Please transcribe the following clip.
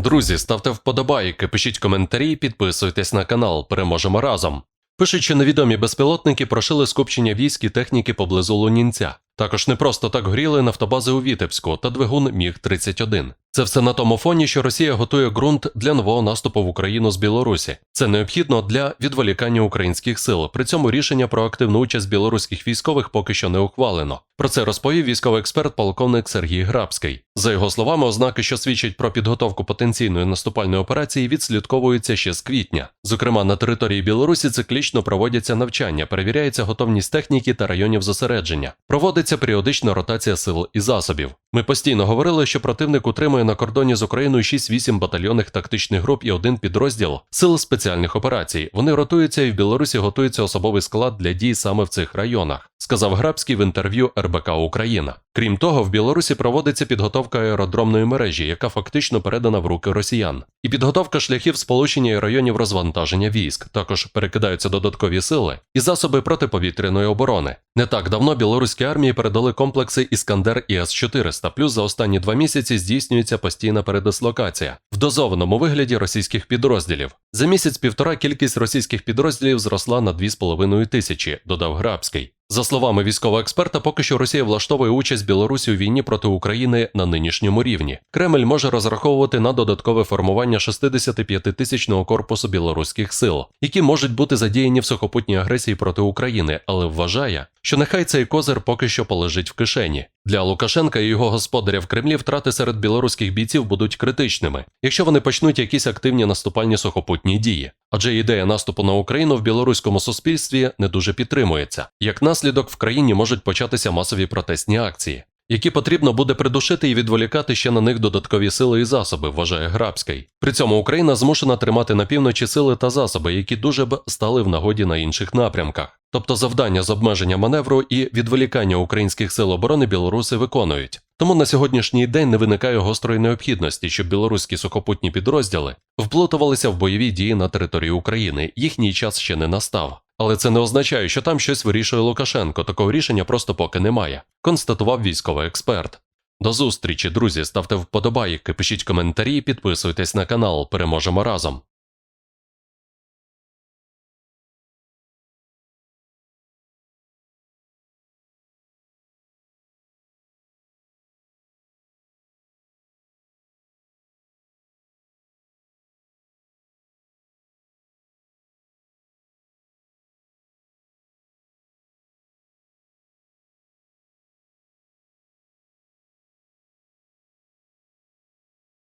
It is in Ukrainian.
Друзі, ставте вподобайки, пишіть коментарі, підписуйтесь на канал. Переможемо разом. Пишуть, що невідомі безпілотники прошили скупчення військ і техніки поблизу Лунінця. Також не просто так горіли нафтобази у Вітебську та двигун Міг-31. Це все на тому фоні, що Росія готує ґрунт для нового наступу в Україну з Білорусі. Це необхідно для відволікання українських сил. При цьому рішення про активну участь білоруських військових поки що не ухвалено. Про це розповів військовий експерт полковник Сергій Грабський. За його словами, ознаки, що свідчать про підготовку потенційної наступальної операції, відслідковуються ще з квітня. Зокрема, на території Білорусі циклічно проводяться навчання, перевіряється готовність техніки та районів зосередження. Проводиться періодична ротація сил і засобів. Ми постійно говорили, що противник утримує на кордоні з Україною 6-8 батальйонних тактичних груп і один підрозділ сил спеціальних операцій. Вони ротуються і в Білорусі готується особовий склад для дій саме в цих районах, сказав Грабський в інтерв'ю РБК Україна. Крім того, в Білорусі проводиться підготовка аеродромної мережі, яка фактично передана в руки росіян, і підготовка шляхів сполучення і районів розвантаження військ. Також перекидаються додаткові сили і засоби протиповітряної оборони. Не так давно білоруські армії передали комплекси Іскандер і С-400, плюс за останні два місяці здійснюється постійна передислокація в дозованому вигляді російських підрозділів. За місяць-півтора кількість російських підрозділів зросла на 2,5 тисячі, додав Грабський. За словами військового експерта, поки що Росія влаштовує участь Білорусі у війні проти України на нинішньому рівні. Кремль може розраховувати на додаткове формування 65-тисячного корпусу білоруських сил, які можуть бути задіяні в сухопутній агресії проти України, але вважає, що нехай цей козир поки що полежить в кишені. Для Лукашенка і його господаря в Кремлі втрати серед білоруських бійців будуть критичними, якщо вони почнуть якісь активні наступальні сухопутні дії. Адже ідея наступу на Україну в білоруському суспільстві не дуже підтримується. Як наслідок в країні можуть початися масові протестні акції, які потрібно буде придушити і відволікати ще на них додаткові сили і засоби, вважає Грабський. При цьому Україна змушена тримати на півночі сили та засоби, які дуже б стали в нагоді на інших напрямках. Тобто завдання з обмеження маневру і відволікання українських сил оборони білоруси виконують. Тому на сьогоднішній день не виникає гострої необхідності, щоб білоруські сухопутні підрозділи вплутувалися в бойові дії на території України. Їхній час ще не настав. Але це не означає, що там щось вирішує Лукашенко. Такого рішення просто поки немає, констатував військовий експерт. До зустрічі, друзі. Ставте вподобайки, пишіть коментарі, підписуйтесь на канал. Переможемо разом.